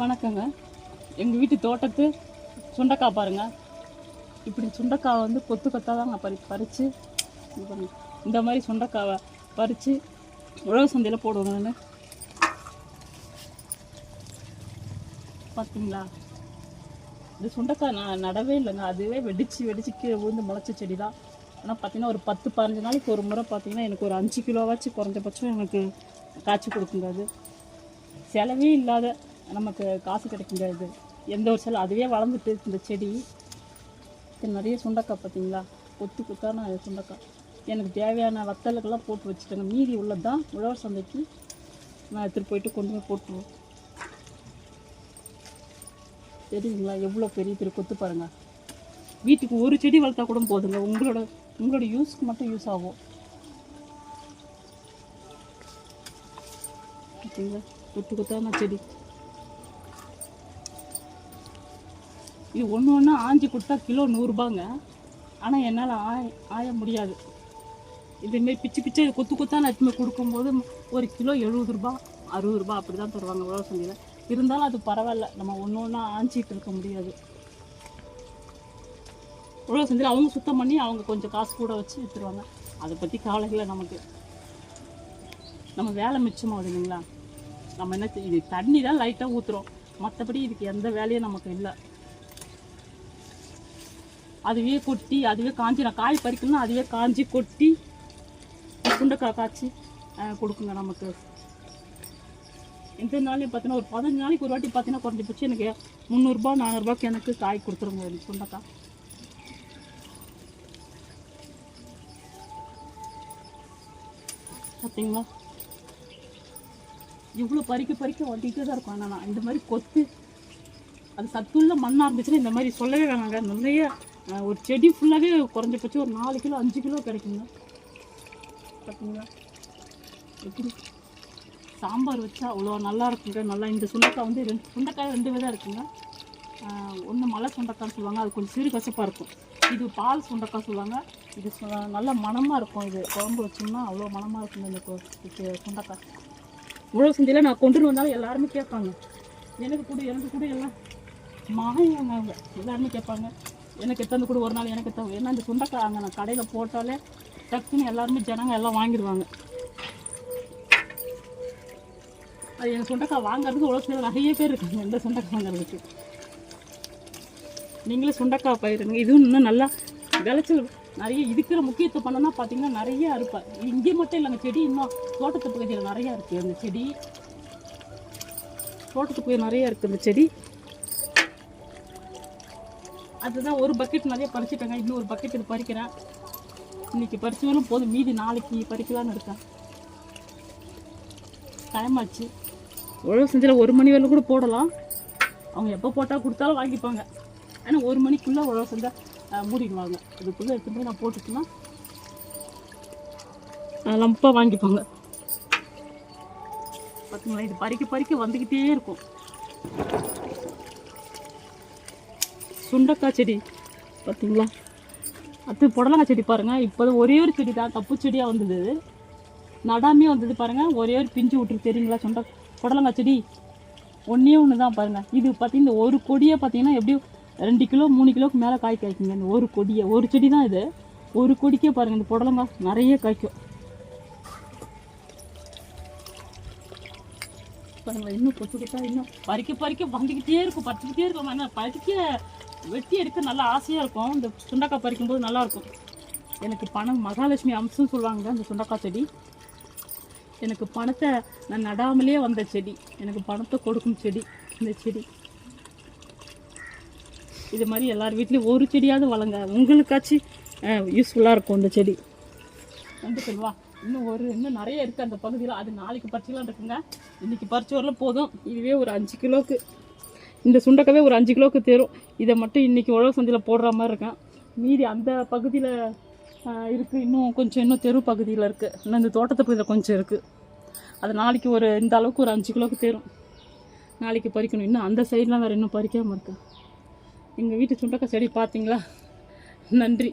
வணக்கங்க. எங்கள் வீட்டு தோட்டத்து சுண்டக்காய் பாருங்க. இப்படி சுண்டக்காய் வந்து கொத்து கொத்தாக தாங்க பறி பறித்து இது பாருங்க. இந்த மாதிரி சுண்டைக்காவை பறித்து உழவு சந்தையில் போடுவோம் நான் பார்த்தீங்களா இந்த சுண்டக்காய் நான் நடவே இல்லைங்க. அதுவே வெடித்து வெடித்து கீழே விழுந்து முளைச்ச செடி தான் ஆனால் பார்த்தீங்கன்னா ஒரு பத்து பதினஞ்சு நாளைக்கு ஒரு முறை பார்த்தீங்கன்னா எனக்கு ஒரு அஞ்சு கிலோவாச்சும் குறைஞ்சபட்சம் எனக்கு காய்ச்சி கொடுக்குங்க அது. செலவே இல்லாத நமக்கு காசு கிடைக்குங்க எந்த ஒரு செலவு அதுவே வளர்ந்துட்டு இந்த செடி. இது நிறைய சுண்டக்காய் பார்த்தீங்களா? கொத்து கொத்தான சுண்டக்காய். எனக்கு தேவையான வத்தலுக்கெல்லாம் போட்டு வச்சுட்டேங்க. மீதி உள்ளது தான் உழவர் சந்தைக்கு நான் எடுத்துகிட்டு போயிட்டு கொண்டு போய் போட்டுருவோம். தெரியுங்களா எவ்வளோ பெரிய பெரிய கொத்து பாருங்கள் வீட்டுக்கு ஒரு செடி வளர்த்தா கூட போதுங்க. உங்களோட உங்களோட யூஸ்க்கு மட்டும் யூஸ் ஆகும். பார்த்தீங்களா கொத்து கொத்தான செடி. இது ஒன்று ஒன்று ஆஞ்சி கொடுத்தா கிலோ நூறுரூபாங்க ஆனால் என்னால் ஆய ஆய முடியாது. இதுமாரி பிச்சு பிச்சு இது கொத்து கொத்தான எடுத்துமே கொடுக்கும்போது ஒரு கிலோ எழுபது ரூபா அறுபது ரூபா அப்படி தான் தருவாங்க உழவு சந்தையில். இருந்தாலும் அது பரவாயில்ல. நம்ம ஒன்று ஒன்றா ஆஞ்சிட்டு இருக்க முடியாது. உழவு சந்தையில் அவங்க சுத்தம் பண்ணி அவங்க கொஞ்சம் காசு கூட வச்சு எடுத்துருவாங்க அதை பற்றி கவலை இல்லை நமக்கு. நம்ம வேலை மிச்சமாகுது இல்லைங்களா? நம்ம என்ன செய்ய- இது தண்ணி தான் லைட்டாக ஊற்றுறோம் மற்றபடி இதுக்கு எந்த வேலையும் நமக்கு இல்லை. அதுவே கொட்டி அதுவே காஞ்சி நான் காய் பறிக்கணும்னா அதுவே காஞ்சி கொட்டி குண்டைக்காய் காய்ச்சி கொடுக்குங்க நமக்கு. எந்த நாளையும் பார்த்தீங்கன்னா ஒரு பதினஞ்சு நாளைக்கு ஒரு வாட்டி பார்த்தீங்கன்னா குறைஞ்சி போச்சு எனக்கு முந்நூறுரூபா நானூறுரூபாய்க்கு எனக்கு காய் கொடுத்துருங்க ஒரு குண்டைக்காய். பார்த்தீங்களா? இவ்வளோ பறிக்க பறிக்க வந்துக்கிட்டே தான் இருக்கும். ஆனால் நான் இந்த மாதிரி கொத்து அது சத்துள்ள மண்ணாக இருந்துச்சுன்னா இந்த மாதிரி சொல்லவே வேணாங்க. நிறைய ஒரு செடி ஃபுல்லாகவே குறைஞ்சபட்சம் ஒரு நாலு கிலோ அஞ்சு கிலோ கிடைக்குங்க. பார்த்தீங்களா எப்படி? சாம்பார் வச்சா அவ்வளோ நல்லா இருக்குங்க. நல்லா இந்த சுண்டைக்காய் வந்து ரெண்டு சுண்டைக்காய் ரெண்டு விதம் இருக்குங்க. ஒன்று மலை சுண்டைக்காய்னு சொல்லுவாங்க. அது கொஞ்சம் சிறு கசப்பாக இருக்கும். இது பால் சுண்டைக்காய் சொல்லுவாங்க. இது நல்ல மணமாக இருக்கும் இது. குழம்பு வச்சோம்னா அவ்வளோ மணமாக இருக்குங்க இந்த கொ- சுண்டைக்காய். உழவு சந்தையில் நான் கொண்டுட்டு வந்தாலும் எல்லாருமே கேட்பாங்க. எனக்கு கூட எனக்கு கூட எல்லாம் மாங்க அவங்க. எல்லாருமே கேட்பாங்க. எனக்கு எத்தந்து கூட ஒரு நாள் எனக்கு எத்த ஏன்னா இந்த சுண்டக்காய் அங்கே நான் கடையில் போட்டாலே டக்குன்னு எல்லாருமே ஜனங்க எல்லாம் வாங்கிடுவாங்க. அது என் சுண்டக்காய் வாங்குறதுக்கு உழவு நிறைய பேர் இருக்காங்க இந்த சுண்டக்காய் வாங்குறதுக்கு. நீங்களே சுண்டக்காய் பயிருங்க இதுவும் இன்னும் நல்லா விளைச்சல் நிறைய இருக்கிற முக்கியத்துவம் பண்ணனா பார்த்தீங்கன்னா நிறைய இருப்பேன் இங்கே மட்டும் இல்லைங்க செடி இன்னும் தோட்டத்து பகுதியில் நிறையா இருக்குது அந்த செடி தோட்டத்து பகுதியில் நிறைய இருக்குது அந்த செடி அதுதான் ஒரு பக்கெட் நிறைய பறிச்சிட்டேங்க. இன்னும் ஒரு பக்கெட் இது பறிக்கிறேன். இன்னைக்கு பறிச்சவரும் போதும். மீதி நாளைக்கு பறிக்கலான்னு இருக்கேன். டைம் ஆச்சு. உழவு செஞ்சில். ஒரு மணி வரையிலும் கூட போடலாம். அவங்க எப்போ போட்டால் கொடுத்தாலும் வாங்கிப்பாங்க. ஆனால் ஒரு மணிக்குள்ளே உழவு செஞ்சால் மூடிடுவாங்க. இதுக்குள்ளே எடுத்து போய் நான் போட்டுட்டுனா லம்பாக வாங்கிப்பாங்க. பார்த்தீங்களா இது பறிக்க பறிக்க வந்துக்கிட்டே இருக்கும். சுண்டக்காய் செடி பார்த்தீங்களா அடுத்து புடலங்காய் செடி பாருங்கள் இப்போ ஒரே ஒரு செடி தான் தப்பு செடியாக வந்தது. நடாமே வந்தது பாருங்கள் ஒரே ஒரு பிஞ்சு விட்டுருக்கு. தெரியுங்களா? சுண்ட புடலங்காய் செடி. ஒன்றே ஒன்று தான் பாருங்கள் இது பார்த்தீங்கன்னா ஒரு கொடியை பார்த்தீங்கன்னா எப்படியும் ரெண்டு கிலோ மூணு கிலோக்கு மேலே காய் காய்க்குங்க. இந்த ஒரு கொடியை. ஒரு செடி தான் இது. ஒரு கொடிக்கே பாருங்கள் இந்த புடலங்காய் நிறைய காய்க்கும். பாருங்களா இன்னும் கொத்து கொத்தா இன்னும் பறிக்க பறிக்க வந்துக்கிட்டே இருக்கும். பறிச்சுக்கிட்டே இருக்கும். பறிக்க வெட்டி எடுக்க நல்லா ஆசையாக இருக்கும். இந்த சுண்டக்காய் பறிக்கும்போது நல்லாயிருக்கும் எனக்கு பணம் மகாலட்சுமி அம்சம்னு சொல்லுவாங்க இந்த சுண்டக்காய் செடி. எனக்கு பணத்தை நான் நடாமலே வந்த செடி. எனக்கு பணத்தை கொடுக்கும் செடி இந்த செடி. இது மாதிரி எல்லார் வீட்லேயும் ஒரு செடியாவது வளங்க. உங்களுக்காச்சும் யூஸ்ஃபுல்லாக இருக்கும் இந்த செடி. வந்து சொல்லுவா இன்னும் ஒரு இன்னும் நிறைய இருக்குது அந்த பகுதியில். அது நாளைக்கு பறிச்சுலாம் இருக்குங்க. இன்றைக்கி பறிச்சு வரல போதும். இதுவே ஒரு அஞ்சு கிலோக்கு. இந்த சுண்டக்காவே ஒரு அஞ்சு கிலோவுக்கு தேரும். இதை மட்டும் இன்றைக்கி உழவு சந்தையில் போடுற மாதிரி இருக்கேன். மீதி அந்த பகுதியில் இருக்குது இன்னும் கொஞ்சம் இன்னும் தெரு பகுதியில் இருக்குது இன்னும் இந்த தோட்டத்தை பகுதியில் கொஞ்சம் இருக்குது அது நாளைக்கு ஒரு இந்த அளவுக்கு ஒரு அஞ்சு கிலோவுக்கு தேரும். நாளைக்கு பறிக்கணும். இன்னும் அந்த சைட்லாம் வேறு இன்னும் பறிக்காமல் இருக்கு. எங்கள் வீட்டு சுண்டக்காய் செடி பார்த்தீங்களா? நன்றி.